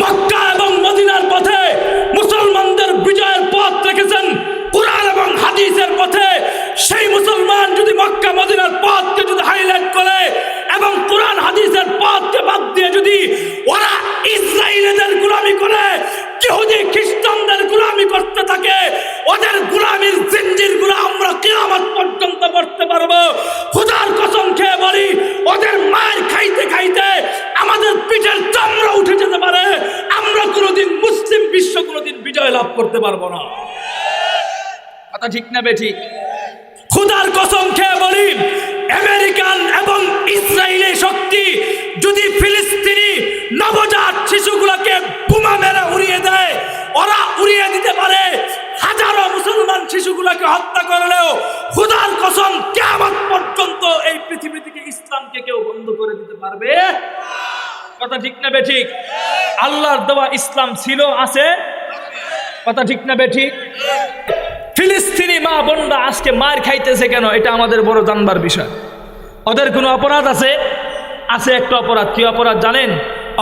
মক্কা এবং মদিনার পথে মুসলমানদের বিজয়ের পথ রেখেছেন কোরআন এবং হাদিসের পথে। সেই মুসলমান যদি মক্কা, মদিনার পথকে যদি হাইলাইট করে এবং কোরআন, হাদিসের পথকে বাদ দিয়ে যদি ওরা ইসরায়েলদের গুলামি করে, ইহুদি, খ্রিস্টানদের কথা ঠিক না বেঠিক খুদার কসম খেয়ে বলি, আমেরিকান এবং ইসরায়েলি শক্তি যদি ফিলিস্তিনি নবজাত শিশুগুলোকে বোমা মেরে উড়িয়ে দেয়, ওরা উড়িয়ে দিতে পারে। হাজারো মুসলমান শিশুগুলোকে হত্যা করলেও খুদার কসম কেমন পর্যন্ত এই পৃথিবী থেকে ইসলামকে কেউ বন্ধ করে দিতে পারবে? কথা ঠিক না বেঠিক আল্লাহর দেওয়া ইসলাম ছিল, আছে? কথা ঠিক না বেঠিক মা বোনরা আজকে মার খাইতেছে কেন? এটা আমাদের বড় জানবার বিষয়। ওদের কোনো অপরাধ আছে? আছে একটা অপরাধ। কি অপরাধ জানেন?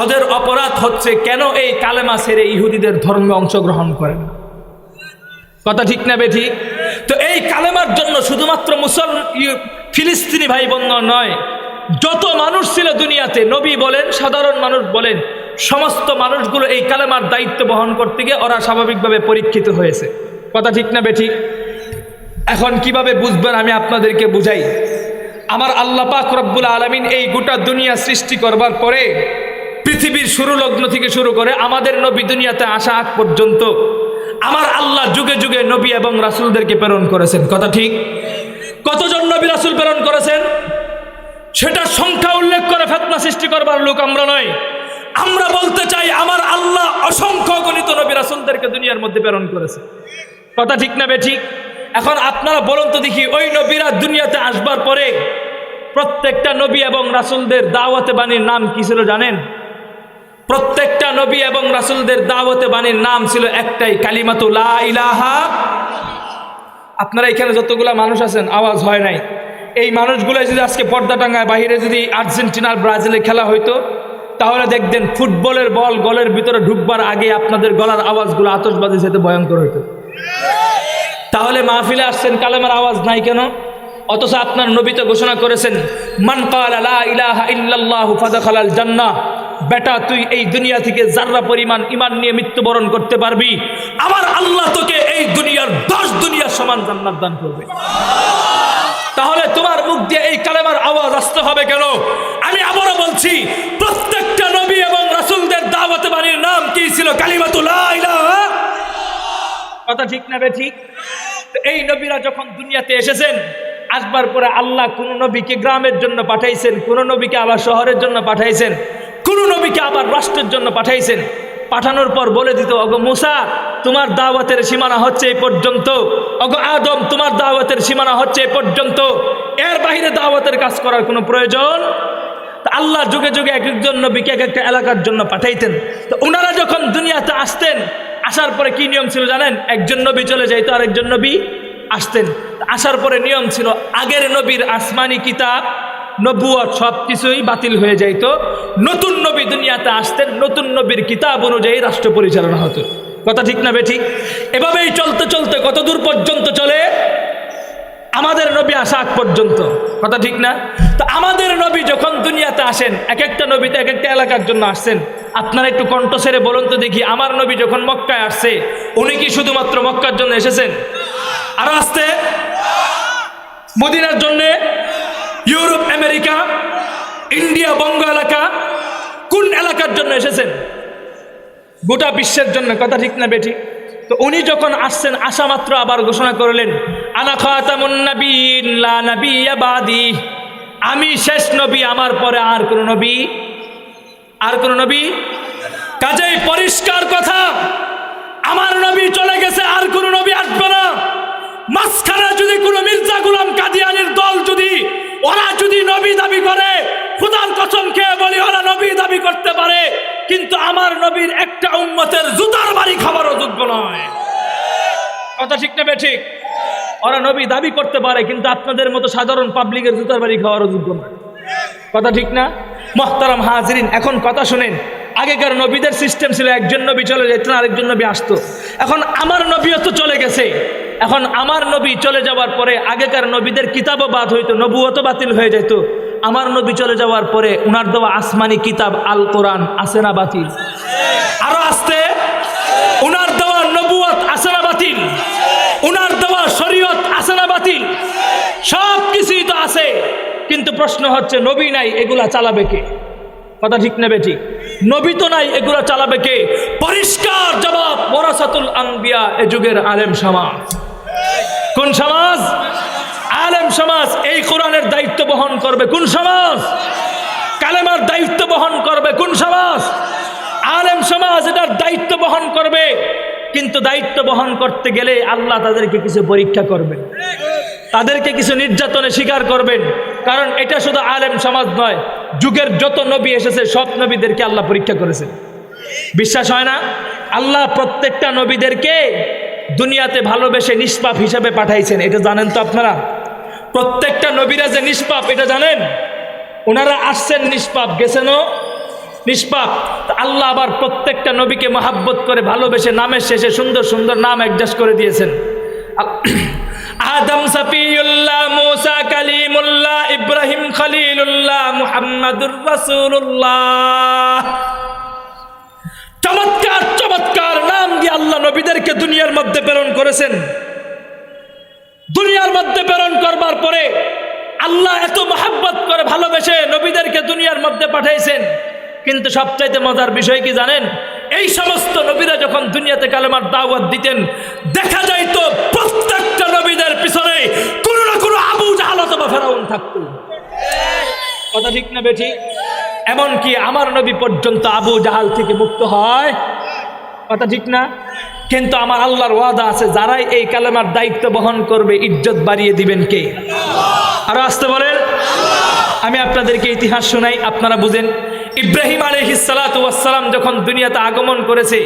ওদের অপরাধ হচ্ছে কেন এই কালেমা সেরে ইহুদিদের ধর্মে অংশগ্রহণ করে না? কথা ঠিক না বেঠি? তো এই কালেমার জন্য শুধুমাত্র মুসল ফিলিস্তিনি ভাই বোন নয়, যত মানুষ ছিল দুনিয়াতে, নবী বলেন, সাধারণ মানুষ বলেন, সমস্ত মানুষগুলো এই কালেমার দায়িত্ব বহন করতে গিয়ে ওরা স্বাভাবিকভাবে পরীক্ষিত হয়েছে। কথা ঠিক না বেঠিক এখন কীভাবে বুঝবেন আমি আপনাদেরকে বুঝাই? আমার আল্লাহ পাক রব্বুল আলমিন এই গোটা দুনিয়া সৃষ্টি করবার পরে পৃথিবীর শুরু লগ্ন থেকে শুরু করে আমাদের নবী দুনিয়াতে আসা আগ পর্যন্ত আমার আল্লাহ যুগে যুগে নবী এবং রাসুলদেরকে প্রেরণ করেছেন। কথা ঠিক? কতজন নবী রাসূল প্রেরণ করেছেন? সেটা সংখ্যা উল্লেখ করে ফেতনা সৃষ্টি করবার লোক আমরা নয়। আমরা বলতে চাই আমার আল্লাহ অসংখ্য গণিত নবী রাসূলদেরকে দুনিয়ার মধ্যে প্রেরণ করেছে কথা ঠিক না বেঠিক এখন আপনারা বলুন তো দেখি, ওই নবীরা দুনিয়াতে আসবার পরে প্রত্যেকটা নবী এবং রাসূলদের দাওয়াতে বাণীর নাম কি ছিল জানেন? প্রত্যেকটা নবী এবং রাসুলদের দাওয়াতে বাণীর নাম ছিল একটাই, কালিমাতু ইলাহা। আপনারা এখানে যতগুলা মানুষ আছেন, আওয়াজ হয় নাই। এই মানুষগুলো যদি আজকে পর্দা টাঙ্গায় বাইরে যদি আর্জেন্টিনার ব্রাজিলে খেলা হইতো, তাহলে দেখতেন ফুটবলের বল গলের ভিতরে ঢুকবার আগে আপনাদের গলার আওয়াজগুলো আতসবাজি সাথে ভয়ঙ্কর হইতো। তাহলে মাহফিলে আসছেন, কালেমার আওয়াজ নাই কেন? অথচ আপনার নবী তো ঘোষণা করেছেন, মান ফাদাখালাল জান্নাহ বেটা, তুই এই দুনিয়া থেকে যার্রা পরিমাণ ইমান নিয়ে মৃত্যুবরণ করতে পারবি, আমার আল্লাহ তোকে এই দুনিয়ার দশ দুনিয়ার সমান জান্নাত দান করবে। তাহলে তোমার মুখ দিয়ে এই কালেমার আওয়াজ আসতে হবে কেন? আমি আবারও বলছি, প্রত্যেকটা নবী এবং রাসূলদের দাওয়াতে বাণীর নাম কি ছিল? কালিমাতুল্লাহ কথা ঠিক না বে ঠিক? এই নবীরা যখন দুনিয়াতে এসেছেন, আসবার পরে আল্লাহ কোন নবীকে গ্রামের জন্য পাঠাইছেন, কোন নবীকে আবার শহরের জন্য পাঠাইছেন, কোন নবীকে আবার রাষ্ট্রের জন্য পাঠাইছেন। পাঠানোর পর বলে দিত অগো মুসা, তোমার দাওয়াতের সীমানা হচ্ছে এই পর্যন্ত। অগো আদম, তোমার দাওয়াতের সীমানা হচ্ছে এই পর্যন্ত। এর বাইরে দাওয়াতের কাজ করার কোনো প্রয়োজন? তা আল্লাহ যুগে যুগে এক একজন নবীকে এক একটা এলাকার জন্য পাঠাইতেন। তো ওনারা যখন দুনিয়াতে আসতেন আসার পরে কি নিয়ম ছিল জানেন? একজন নবী চলে যাইতো আর একজন নবী আসতেন। আসার পরে নিয়ম ছিল, আগের নবীর আসমানি কিতাব নবুয়ত সব কিছুই বাতিল হয়ে যাইতো। নতুন নবী দুনিয়াতে আসতেন, নতুন নবীর কিতাব অনুযায়ী রাষ্ট্র পরিচালনা হতো। কথা ঠিক না বে ঠিক এভাবেই চলতে চলতে কত দূর পর্যন্ত চলে? আমাদের নবী আসা আগ পর্যন্ত। কথা ঠিক না? তো আমাদের নবী যখন দুনিয়াতে আসেন, এক একটা নবীতে এক একটা এলাকার জন্য আসছেন আপনারা একটু কণ্ঠ সেরে বলুন তো দেখি, আমার নবী যখন মক্কায় আসছে, উনি কি শুধুমাত্র মক্কার জন্য এসেছেন? আরও আসতে? মদিনার জন্যে? ইউরোপ, আমেরিকা, ইন্ডিয়া, বঙ্গ এলাকা, কোন এলাকার জন্য এসেছেন? গোটা বিশ্বের জন্য, কথা ঠিক না বেঠিক? তো উনি যখন আসছেন, আসা মাত্র আবার ঘোষণা করলেন, আনা আমি শেষ নবী, আমার পরে আর কোন নবী আর কোন নবী? কাজেই পরিষ্কার কথা, আমার নবী চলে গেছে, আর কোন নবী আসবে না। মাঝখানে যদি কোনো মির্জা গুলাম কাদিয়ানির দল যদি, ওরা যদি নবী দাবি করে, খুদার কসম খেয়ে বলি, ওরা নবী দাবি করতে পারে, কিন্তু আমার নবীর একটা উম্মতের জুতার বাড়ি খাবারও যোগ্য নয় কথা ঠিক নেবে ঠিক? ওরা নবী দাবি করতে পারে, কিন্তু আপনাদের মতো সাধারণ পাবলিকের জুতার বাড়ি খাওয়ারও যোগ্য নয় কথা ঠিক না? মোহতারাম হাজরিন, এখন কথা শুনেন। আগেকার নবীদের সিস্টেম ছিল একজন নবী চলে যেতেন আরেকজন নবী আসতো। এখন আমার নবীও তো চলে গেছে। এখন আমার নবী চলে যাওয়ার পরে আগেকার নবীদের কিতাবও বাদ হইতো নবুয়ত বাতিল হয়ে যেত আমার নবী চলে যাওয়ার পরে উনার দেওয়া আসমানি কিতাব আল কোরআন আসে না বাতিল? আরও আসতে? উনার দেওয়া নবুয়ত আসে না বাতিল? উনার দেওয়া শরীয়ত আসে না বাতিল? সব কিছুই তো আছে। কিন্তু প্রশ্ন হচ্ছে, নবী নাই, এগুলা চালাবে কে? কথা ঠিক নেবে ঠিক নবী তো নাই, এগুলা চালাবে কে? পরিষ্কার জবাব ওরাসাতুল আম্বিয়া, এ যুগের আলেম সমাজ। কোন সমাজ? আলেম সমাজ, এই কোরআনের দায়িত্ব বহন করবে কোন সমাজ? কালেমার দায়িত্ব বহন করবে কোন সমাজ? আলেম সমাজ এটার দায়িত্ব বহন করবে, কিন্তু দায়িত্ব বহন করতে গেলে আল্লাহ তাদেরকে কিছু পরীক্ষা করবেন। তাদেরকে কিছু নির্যাতনে স্বীকার করবেন। কারণ এটা শুধু আলেম সমাজ নয়, যুগের যত নবী এসেছে, সব নবীদেরকে আল্লাহ পরীক্ষা করেছেন বিশ্বাস হয় না? আল্লাহ প্রত্যেকটা নবীদেরকে দুনিয়াতে ভালোবেসে নিষ্পাপ হিসাবে পাঠাইছেন, এটা জানেন তো আপনারা? প্রত্যেকটা নবীরা যে নিষ্পাপ, এটা জানেন? ওনারা আসছেন নিষ্পাপ, গেছেনও নিষ্পাপ। আল্লাহ আবার প্রত্যেকটা নবীকে মহাব্বত করে ভালোবেসে নামের শেষে সুন্দর সুন্দর নাম অ্যাডজাস্ট করে দিয়েছেন। আদম সফিউল্লাহ, মুসা কালিমুল্লাহ, ইব্রাহিম খলিলুল্লাহ, মুহাম্মাদুর রাসূলুল্লাহ। চমৎকার চমৎকার নাম দিয়ে আল্লাহ নবীদেরকে দুনিয়ার মধ্যে প্রেরণ করেছেন। দুনিয়ার মধ্যে প্রেরণ করবার পরে আল্লাহ এত মহাব্বত করে ভালোবেসে নবীদেরকে দুনিয়ার মধ্যে পাঠাইছেন। কিন্তু সবচাইতে মজার বিষয় কি জানেন? এই সমস্ত নবীরা যখন দুনিয়াতে কালেমার দাওয়াত দিতেন, দেখা যাইতো প্রত্যেকটা নবীদের পিছনে কোনো না কোনো আবু জাহাল অথবা ফেরাউন থাকতো। কথা ঠিক না বেঠি? এমনকি আমার নবী পর্যন্ত আবু জাহাল থেকে মুক্ত হয়। কথা ঠিক না? কিন্তু আমার আল্লাহর ওয়াদা আছে, যারাই এই কালেমার দায়িত্ব বহন করবে, ইজ্জত বাড়িয়ে দিবেন কে? আরও আসতে বলেন। আমি আপনাদেরকে ইতিহাস শোনাই, আপনারা বুঝেন। ইব্রাহিম আলী হিসালাতাম যখন দুনিয়াতে আগমন করেছে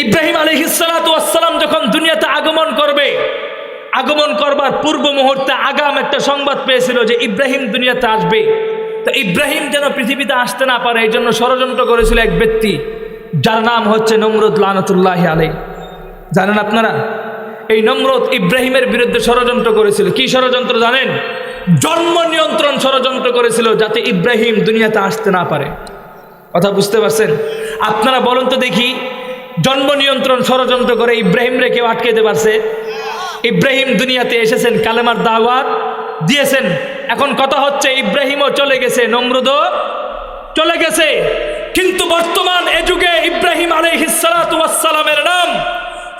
ইব্রাহিম আলী হিসালাতাম যখন দুনিয়াতে আগমন করবে, আগমন করবার পূর্ব মুহূর্তে আগাম একটা সংবাদ পেয়েছিল যে ইব্রাহিম দুনিয়াতে আসবে। তো ইব্রাহিম যেন পৃথিবীতে আসতে না পারে এই জন্য ষড়যন্ত্র করেছিল এক ব্যক্তি, যার নাম হচ্ছে নমরুদ লানতুল্লাহ আলী জানেন আপনারা? এই নমরুদ ইব্রাহিমের বিরুদ্ধে ষড়যন্ত্র করেছিল। কি ষড়যন্ত্র জানেন? জন্ম নিয়ন্ত্রণ ষড়যন্ত্র করেছিল যাতে ইব্রাহিম দুনিয়াতে আসতে না পারে। কথা বুঝতে পারছেন? আপনারা বলুন তো দেখি জন্ম নিয়ন্ত্রণ ষড়যন্ত্র করে ইব্রাহিমরে কেউ আটকেতে পারছে। ইব্রাহিম দুনিয়াতে এসেছেন, কালেমার দাওয়াত দিয়েছেন। এখন কথা হচ্ছে, ইব্রাহিমও চলে গেছে, নমরুদও চলে গেছে। কিন্তু বর্তমান এ যুগে ইব্রাহিম আলহিসালামের নাম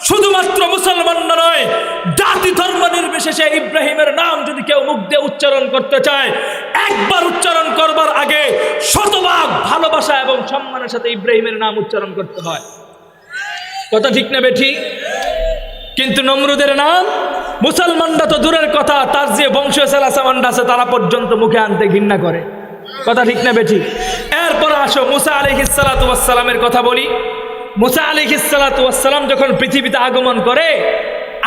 শুধুমাত্র মুসলমান নয়, জাতি ধর্ম নির্বিশেষে ইব্রাহিমের নাম যদি কেউ মুখ দিয়ে উচ্চারণ করতে চায়, একবার উচ্চারণ করবার আগে শতভাগ ভালোবাসা এবং সম্মানের সাথে ইব্রাহিমের নাম উচ্চারণ করতে হয়। কথা ঠিক না বেঠি? কিন্তু নমরুদের নাম, মুসলমানরা তো দূরের কথা, তার যে বংশীয় সেলাসামান্ডা আছে তারা পর্যন্ত মুখে আনতে ঘৃণা করে। কথা ঠিক না বেঠি? এরপর আসো, মুসা আলি হিসালাতামের কথা বলি। মুসা আলি হিসালাতাম যখন পৃথিবীতে আগমন করে,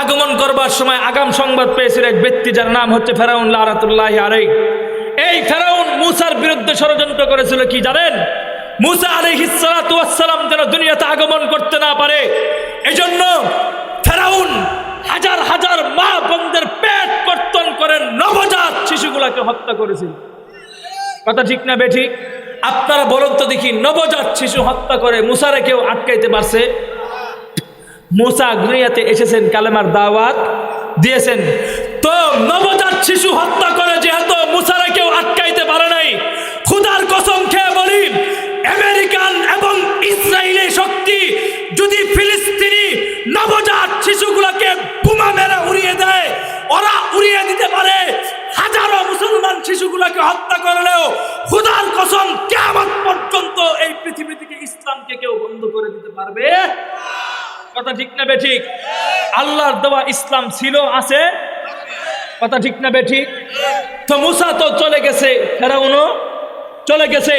আগমন করবার সময় আগাম সংবাদ পেয়েছিল এক ব্যক্তি যার নাম হচ্ছে ফেরাউন, লারাতুল্লাহ আরে এই ফেরাউন মুসার বিরুদ্ধে ষড়যন্ত্র করেছিল, কি জানেন? মুসা আলি হিসালাতাম যেন দুনিয়াতে আগমন করতে না পারে, এজন্য ফেরাউন হাজার হাজার মা পেট কর্তন করে নবজাত শিশুগুলাকে হত্যা করেছিল। কথা ঠিক না বেঠিক আপনারা বলুন তো দেখি, নবজাত শিশু হত্যা করে মুসারে কেউ আটকাইতে পারছে? মুসা দুনিয়াতে এসেছেন কালেমার দাওয়াত দিয়েছেন। তো নবজাত শিশু হত্যা করে যেহেতু মুসারে কেউ আটকাইতে পারে নাই খুদার কসম খেয়ে বলি আমেরিকান এবং ইসরায়েলি শক্তি যদি ফিলিস্তিনি নবজাত শিশুগুলোকে বোমা মেরে উড়িয়ে দেয়, ওরা উড়িয়ে দিতে পারে। হাজারো মুসলমান শিশুগুলোকে হত্যা করলেও খুদার কসম কেমন পর্যন্ত এই পৃথিবী থেকে ইসলামকে কেউ বন্ধ করে দিতে পারবে? কথা ঠিক না বেঠিক আল্লাহর দেওয়া ইসলাম ছিল, আছে? কথা ঠিক না বেঠিক তো মুসা তো চলে গেছে, ফেরাউনও? চলে গেছে।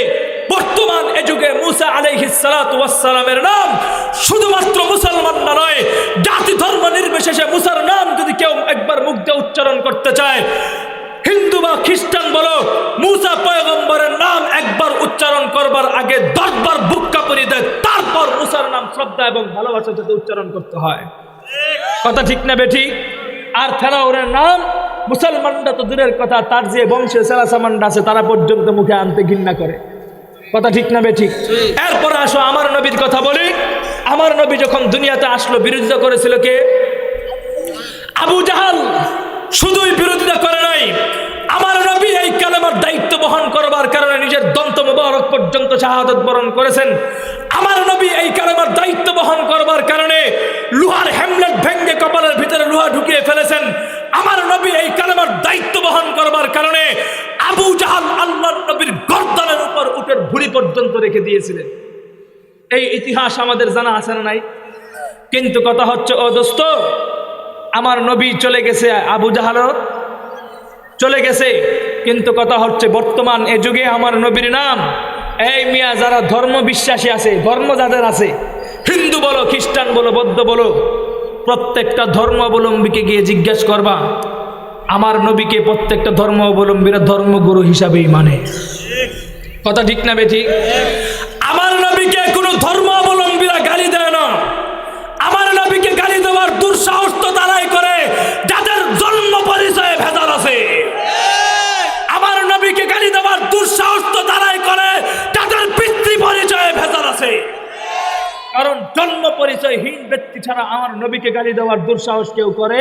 বর্তমান এ যুগে মুসা আলাইহিসালামের নাম শুধুমাত্র মুসলমান না নয়, জাতি ধর্ম নির্বিশেষে মুসার নাম যদি কেউ একবার মুখ দিয়ে উচ্চারণ করতে চায়, হিন্দু বা খ্রিস্টান বলো, মুসা পয়গম্বরের নাম একবার উচ্চারণ করবার আগে দশবার বুক কাপড়ি দেয়, তারপর মুসার নাম শ্রদ্ধা এবং ভালোবাসার সাথে উচ্চারণ করতে হয়। কথা ঠিক না বেঠি আর ফেরাউরের নাম মুসলমানরা তো দূরের কথা, তার যে বংশের সেলাসামান্ডা আছে, তারা পর্যন্ত মুখে আনতে ঘৃণা করে। কথা ঠিক না বেঠিক এরপরে আসো, আমার নবীর কথা বলি। আমার নবী যখন দুনিয়াতে আসলো, বিরোধিতা করেছিল কে? আবু জাহাল। শুধুই বিরোধিতা করে নাই। আমার নবী এই কালেমার দায়িত্ব বহন করবার কারণে নিজের দন্ত মুবারক পর্যন্ত শাহাদত বরণ করেছেন। আমার নবী এই কালেমার দায়িত্ব বহন করবার কারণে লোহার হ্যামলেট বহন কারণে আবু জাহাল আল্লাহ নবীর গর্দানের উপর উটের ভুড়ি পর্যন্ত রেখে দিয়েছিলেন। এই ইতিহাস আমাদের জানা আছে না নাই? কিন্তু কথা হচ্ছে, ও দোস্ত, আমার নবী চলে গেছে আবু জাহালও চলে গেছে, কিন্তু কথা হচ্ছে, বর্তমান এ যুগে আমার নবীর নাম, এই মিয়া যারা ধর্ম বিশ্বাসী আছে ধর্ম যাদের আছে, হিন্দু বলো, খ্রিস্টান বলো, বৌদ্ধ বলো, প্রত্যেকটা ধর্মাবলম্বীকে গিয়ে জিজ্ঞেস করবা আমার নবীকে প্রত্যেকটা ধর্ম অবলম্বীরা ধর্মগুরু হিসাবেই মানে। কথা ঠিক না বেঠি? আমার নবীকে কোনো ধর্ম অবলম্বীরা গালি দেয় না। আমার নবীকে গালি দেওয়ার দুঃসাহস তো তারাই করে, যাদের জন্ম পরিচয়ে ভেজাল আছে। আমার নবীকে গালি দেওয়ার দুঃসাহস তো তারাই করে, যাদের পিতৃ পরিচয়ে ভেজাল আছে। কারণ জন্ম পরিচয়হীন ব্যক্তি ছাড়া আমার নবীকে গালি দেওয়ার দুঃসাহস কেউ করে